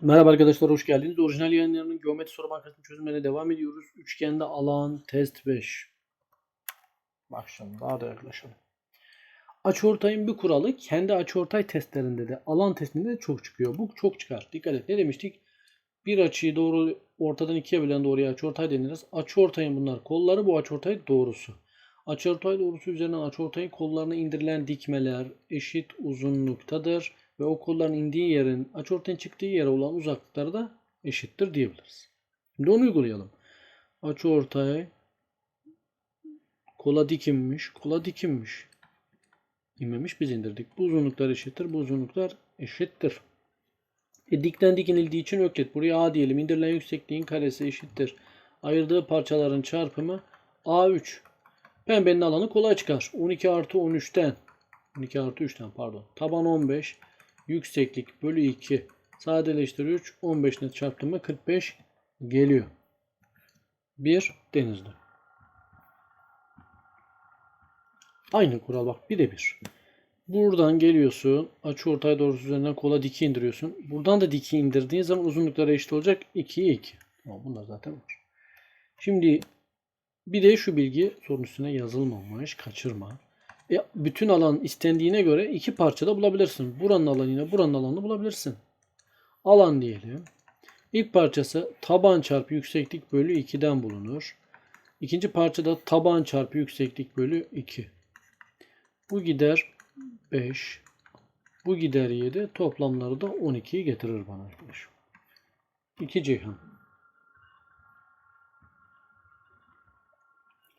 Merhaba arkadaşlar hoş geldiniz. Orijinal yayınlarının geometri soru bankasının çözümlerine devam ediyoruz. Üçgende alan test 5. Bak şimdi daha da yaklaşalım. Açıortayın bir kuralı kendi açıortay testlerinde de alan testinde de çok çıkıyor. Bu çok çıkar. Dikkat et. Ne demiştik? Bir açıyı doğru ortadan ikiye bölen doğruya açıortay deniriz. Açıortayın bunlar kolları bu açıortay doğrusu. Açıortay doğrusu üzerinden açıortayın kollarına indirilen dikmeler eşit uzunluktadır ve o kolların indiği yerin açıortayın çıktığı yere olan uzaklıkları da eşittir diyebiliriz. Şimdi onu uygulayalım. Açıortay kola dikilmiş, kola dikilmiş. İnmemiş biz indirdik. Bu uzunluklar eşittir, bu uzunluklar eşittir. E, dikten dik inildiği için öklit. Buraya A diyelim. İndirilen yüksekliğin karesi eşittir. Ayırdığı parçaların çarpımı A3. Pembenin alanı kolay çıkar. 12 artı 13'ten 12 artı 3'ten pardon. Taban 15. Yükseklik bölü 2. Sadeleştir 3. 15 ile çarptım mı 45 geliyor. 1 denizli. Aynı kural bak birebir. Buradan geliyorsun. Açı ortay doğrusu üzerinden kola diki indiriyorsun. Buradan da diki indirdiğin zaman uzunlukları eşit olacak. 2'ye 2. Ama bunlar zaten var. Şimdi bir de şu bilgi sorun üstüne yazılmamış. Kaçırma. E, bütün alan istendiğine göre iki parçada bulabilirsin. Buranın alanıyla buranın alanını bulabilirsin. Alan diyelim. İlk parçası taban çarpı yükseklik bölü 2'den bulunur. İkinci parçada taban çarpı yükseklik bölü 2. Bu gider 5. Bu gider 7. Toplamları da 12'yi getirir bana arkadaşım. 2 Ceyhan.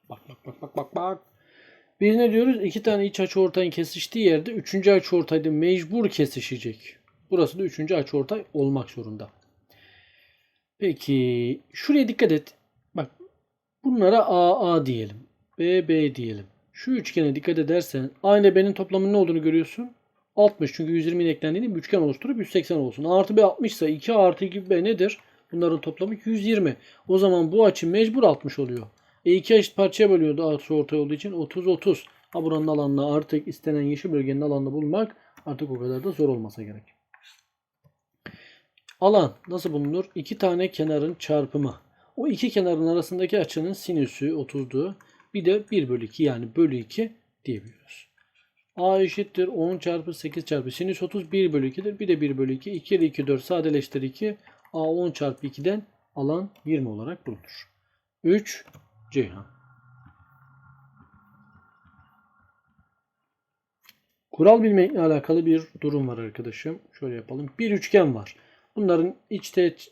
Bak bak bak bak bak bak. Biz ne diyoruz? İki tane iç açıortayın kesiştiği yerde üçüncü açıortay da mecbur kesişecek. Burası da üçüncü açıortay olmak zorunda. Peki şuraya dikkat et. Bak bunlara AA diyelim. BB diyelim. Şu üçgene dikkat edersen A ile B'nin toplamının ne olduğunu görüyorsun. 60 çünkü 120'nin eklendiğini bir üçgen oluşturup 180 olsun. Artı B 60 ise 2 artı 2 B nedir? Bunların toplamı 120. O zaman bu açı mecbur 60 oluyor. E iki eşit parçaya bölüyordu açı ortay olduğu için 30 30. Ha buranın alanını artık istenen yeşil bölgenin alanını bulmak artık o kadar da zor olmasa gerek. Alan nasıl bulunur? İki tane kenarın çarpımı. O iki kenarın arasındaki açının sinüsü 30'du. Bir de 1 bölü 2 yani bölü 2 diyebiliyoruz. A eşittir 10 çarpı 8 çarpı sinüs 30 1 bölü 2'dir. Bir de 1 bölü 2. 2 ile 2 4 sadeleştir 2. A 10 çarpı 2'den alan 20 olarak bulunur. 3 Ceyhan. Kural bilmekle alakalı bir durum var arkadaşım. Şöyle yapalım. Bir üçgen var. Bunların iç teğet,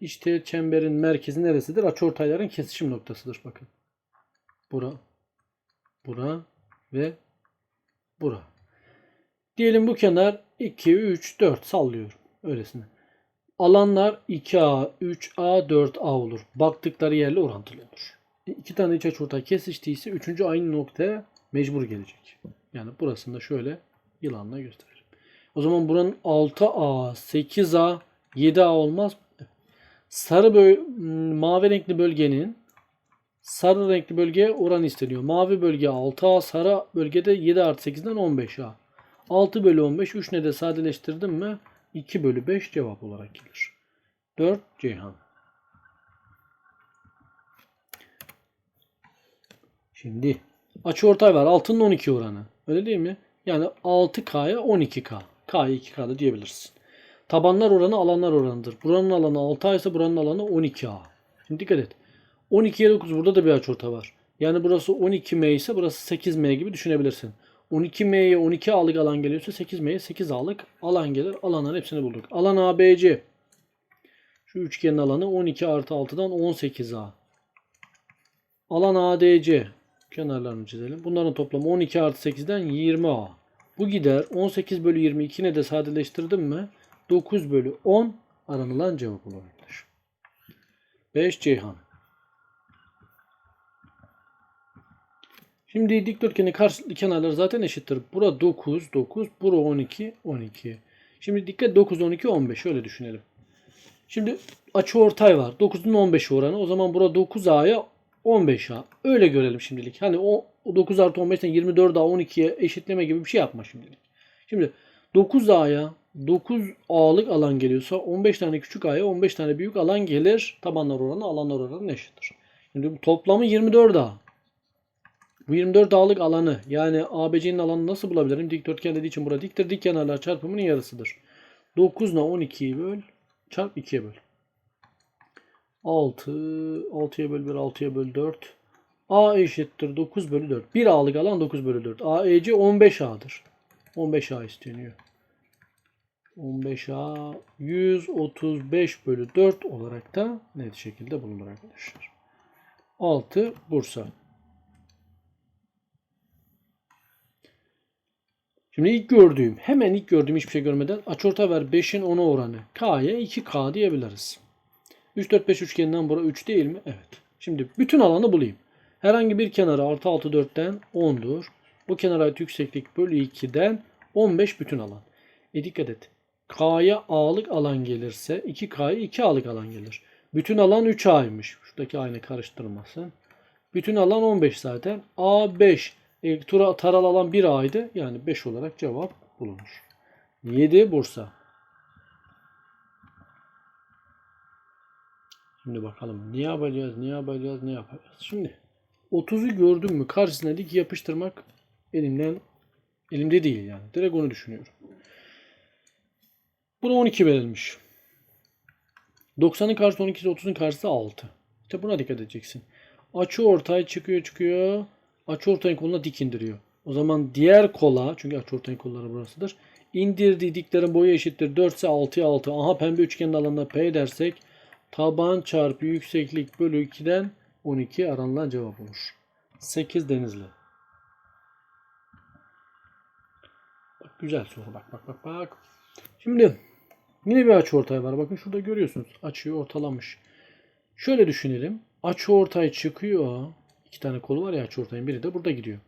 iç çemberin merkezi neresidir? Açıortayların kesişim noktasıdır. Bakın. Bura, bura ve bura. Diyelim bu kenar 2, 3, 4 sallıyorum. Öylesine. Alanlar 2A, 3A, 4A olur. Baktıkları yerle orantılı olur. İki tane iç açıortay kesiştiyse üçüncü aynı noktaya mecbur gelecek. Yani burasını da şöyle yılanla gösterelim. O zaman buranın 6A, 8A, 7A olmaz mı? Sarı böl mavi renkli bölgenin sarı renkli bölgeye oran isteniyor. Mavi bölge 6A, sarı bölgede 7 artı 8'den 15A. 6 bölü 15, 3 ne de sadeleştirdim mi 2 bölü 5 cevap olarak gelir. 4 Ceyhan. Şimdi açıortay var. Altının 12 oranı. Öyle değil mi? Yani 6K'ya 12K. K'ya 2K'da diyebilirsin. Tabanlar oranı alanlar oranıdır. Buranın alanı 6A ise buranın alanı 12A. Şimdi dikkat et. 12'ye 9 burada da bir açıortay var. Yani burası 12M ise burası 8M gibi düşünebilirsin. 12M'ye 12A'lık alan geliyorsa 8M'ye 8A'lık alan gelir. Alanların hepsini bulduk. Alan ABC. Şu üçgenin alanı 12 artı 6'dan 18A. Alan ADC. Kenarlarını çizelim. Bunların toplamı 12 artı 8'den 20A. Bu gider 18 bölü 22 ne de sadeleştirdim mi? 9 bölü 10 aranılan cevap olacaktır. 5 Ceyhan. Şimdi dikdörtgenin karşılıklı kenarları zaten eşittir. Bura 9, 9, bura 12, 12. Şimdi dikkat 9, 12, 15. Şöyle düşünelim. Şimdi açı ortay var. 9'un 15 oranı. O zaman bura 9A'ya 15A. Öyle görelim şimdilik. Hani o 9 artı 15'ten 24A 12'ye eşitleme gibi bir şey yapma şimdilik. Şimdi 9A'ya 9 A'lık alan geliyorsa 15 tane küçük A'ya 15 tane büyük alan gelir. Tabanlar oranı alanlar oranı eşittir. Şimdi bu toplamı 24 A. Bu 24 A'lık alanı yani ABC'nin alanını nasıl bulabilirim? Dikdörtgen dediği için burada diktir. Dik kenarlar çarpımının yarısıdır. 9 ile 12'yi böl. Çarp 2'ye böl. 6. 6'ya böl 1. 6'ya böl 4. A eşittir 9 bölü 4. 1 A'lık alan 9 bölü 4. AEC 15 A'dır. 15 A isteniyor. 15A 135 bölü 4 olarak da net şekilde bulunur arkadaşlar. 6 Bursa. Şimdi ilk gördüğüm, hemen ilk gördüğüm hiçbir şey görmeden açorta ver 5'in 10'a oranı. K'ya 2K diyebiliriz. 3, 4, 5 üçgeninden bura 3 değil mi? Evet. Şimdi bütün alanı bulayım. Herhangi bir kenarı artı 6, 4'ten 10'dur. Bu kenara ait yükseklik bölü 2'den 15 bütün alan. E dikkat et. K'ya A'lık alan gelirse 2K'ya 2A'lık alan gelir. Bütün alan 3A'ymış. Şuradaki aynı karıştırmasın. Bütün alan 15 zaten. A 5. E, tura, taral alan 1A'ydı. Yani 5 olarak cevap bulunur. 7 Bursa. Şimdi bakalım ne yapacağız, ne yapacağız, ne yapacağız. Şimdi 30'u gördüm mü karşısına dik yapıştırmak elimden elimde değil yani. Direkt onu düşünüyorum. Buna 12 verilmiş. 90'ın karşısı 12 ise 30'un karşısı 6. İşte buna dikkat edeceksin. Açı ortay çıkıyor çıkıyor. Açı ortayın koluna dik indiriyor. O zaman diğer kola çünkü açı ortayın kolları burasıdır. İndirdiği diklerin boyu eşittir. 4 ise 6'ya 6. Aha pembe üçgenin alanına P dersek taban çarpı yükseklik bölü 2'den 12 aranılan cevap olur. 8 Denizli. Bak, güzel soru bak bak bak bak. Şimdi yine bir açı ortay var. Bakın şurada görüyorsunuz. Açıyı ortalamış. Şöyle düşünelim. Açı ortay çıkıyor. İki tane kolu var ya açı ortayın. Biri de burada gidiyor.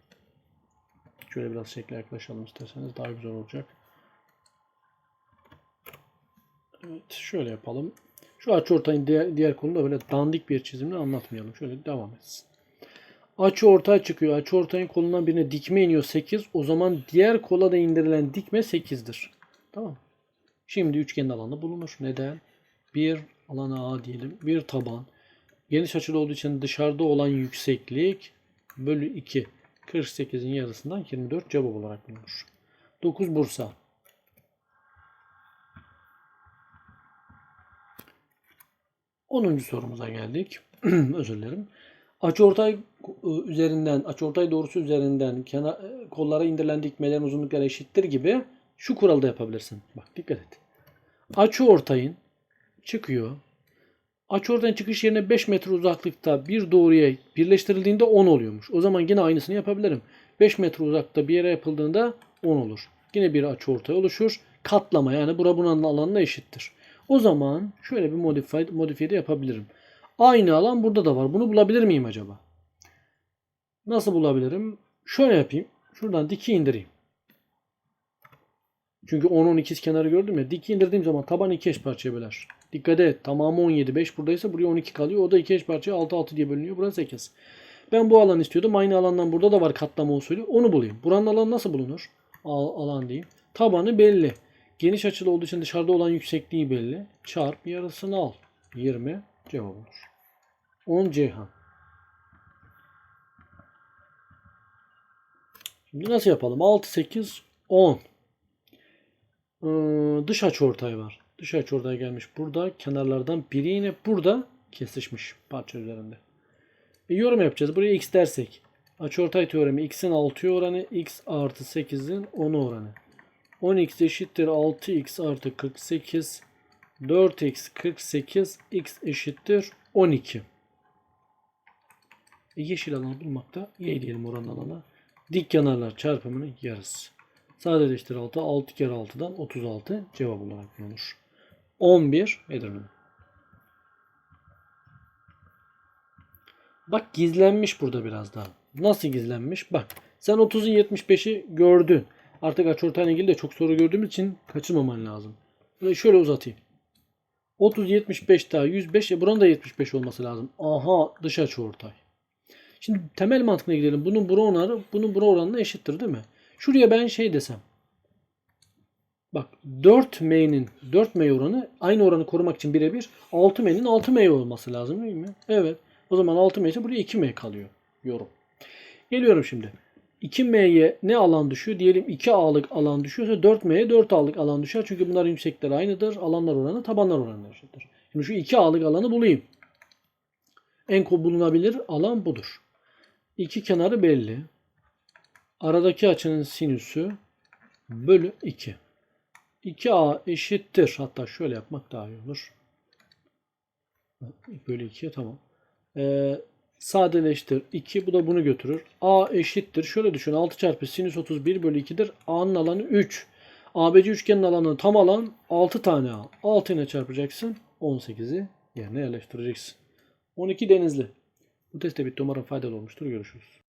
Şöyle biraz şekle yaklaşalım isterseniz. Daha güzel olacak. Evet şöyle yapalım. Şu açı ortayın diğer, diğer kolunu da böyle dandik bir çizimle anlatmayalım. Şöyle devam etsin. Açı ortay çıkıyor. Açı ortayın kolundan birine dikme iniyor 8. O zaman diğer kola da indirilen dikme 8'dir. Tamam. Şimdi üçgenin alanı bulunur. Neden? Bir alana A diyelim. Bir taban. Geniş açılı olduğu için dışarıda olan yükseklik bölü 2. 48'in yarısından 24 cevap olarak bulunur. 9 Bursa. Onuncu sorumuza geldik. Özür dilerim. Açıortay e, üzerinden, açıortay doğrusu üzerinden kenar, e, kollara indirilen dikmelerin uzunlukları eşittir gibi şu kuralı da yapabilirsin. Bak dikkat et. Açıortayın çıkıyor. Açıortayın çıkış yerine 5 metre uzaklıkta bir doğruya birleştirildiğinde 10 oluyormuş. O zaman yine aynısını yapabilirim. 5 metre uzakta bir yere yapıldığında 10 olur. Yine bir açıortay oluşur. Katlama yani bura bunun alanına eşittir. O zaman şöyle bir modifiye, modifiye de yapabilirim. Aynı alan burada da var. Bunu bulabilir miyim acaba? Nasıl bulabilirim? Şöyle yapayım. Şuradan diki indireyim. Çünkü 10 12 kenarı gördüm ya. Diki indirdiğim zaman taban iki eş parçaya böler. Dikkat et. Tamamı 17. 5 buradaysa buraya 12 kalıyor. O da iki eş parçaya 6 6 diye bölünüyor. Burası 8. Ben bu alan istiyordum. Aynı alandan burada da var katlama usulü. Onu bulayım. Buranın alanı nasıl bulunur? Al, alan diyeyim. Tabanı belli. Geniş açılı olduğu için dışarıda olan yüksekliği belli. Çarp yarısını al. 20 cevap olur. 10 Ceyhan. Şimdi nasıl yapalım? 6, 8, 10. Ee, dış açıortay var. Dış açıortay gelmiş burada. Kenarlardan biri yine burada kesişmiş parça üzerinde. E, yorum yapacağız. Buraya x dersek. Açıortay teoremi x'in 6 oranı x artı 8'in 10 oranı. 10x eşittir 6x artı 48. 4x 48. x eşittir 12. E, yeşil alanı bulmakta y diyelim oranın alana. Dik kenarlar çarpımının yarısı. Sadeleştir 6. 6 kere 6'dan 36 cevap olarak bulunur. 11 Edirne. Bak gizlenmiş burada biraz daha. Nasıl gizlenmiş? Bak sen 30'u 75'i gördün. Artık açıortayla ilgili de çok soru gördüğümüz için kaçırmaman lazım. Böyle şöyle uzatayım. 30 75 daha 105 e buranın da 75 olması lazım. Aha dış açıortay. Şimdi temel mantığına gidelim. Bunun bura oranı bunun bura oranına eşittir değil mi? Şuraya ben şey desem. Bak 4M'nin 4M oranı aynı oranı korumak için birebir 6M'nin 6M olması lazım değil mi? Evet. O zaman 6M ise buraya 2M kalıyor. Yorum. Geliyorum şimdi. 2M'ye ne alan düşüyor? Diyelim 2A'lık alan düşüyorsa 4M'ye 4A'lık alan düşer. Çünkü bunların yüksekleri aynıdır. Alanlar oranı tabanlar oranı eşittir. Şimdi şu 2A'lık alanı bulayım. En ko- bulunabilir alan budur. İki kenarı belli. Aradaki açının sinüsü bölü 2. 2A eşittir. Hatta şöyle yapmak daha iyi olur. Bölü 2 tamam. Ee, sadeleştir 2. Bu da bunu götürür. A eşittir. Şöyle düşün. 6 çarpı sinüs 31 bölü 2'dir. A'nın alanı 3. ABC üçgenin alanı tam alan 6 tane A. 6 ile çarpacaksın. 18'i yerine yerleştireceksin. 12 denizli. Bu test de bitti. Umarım faydalı olmuştur. Görüşürüz.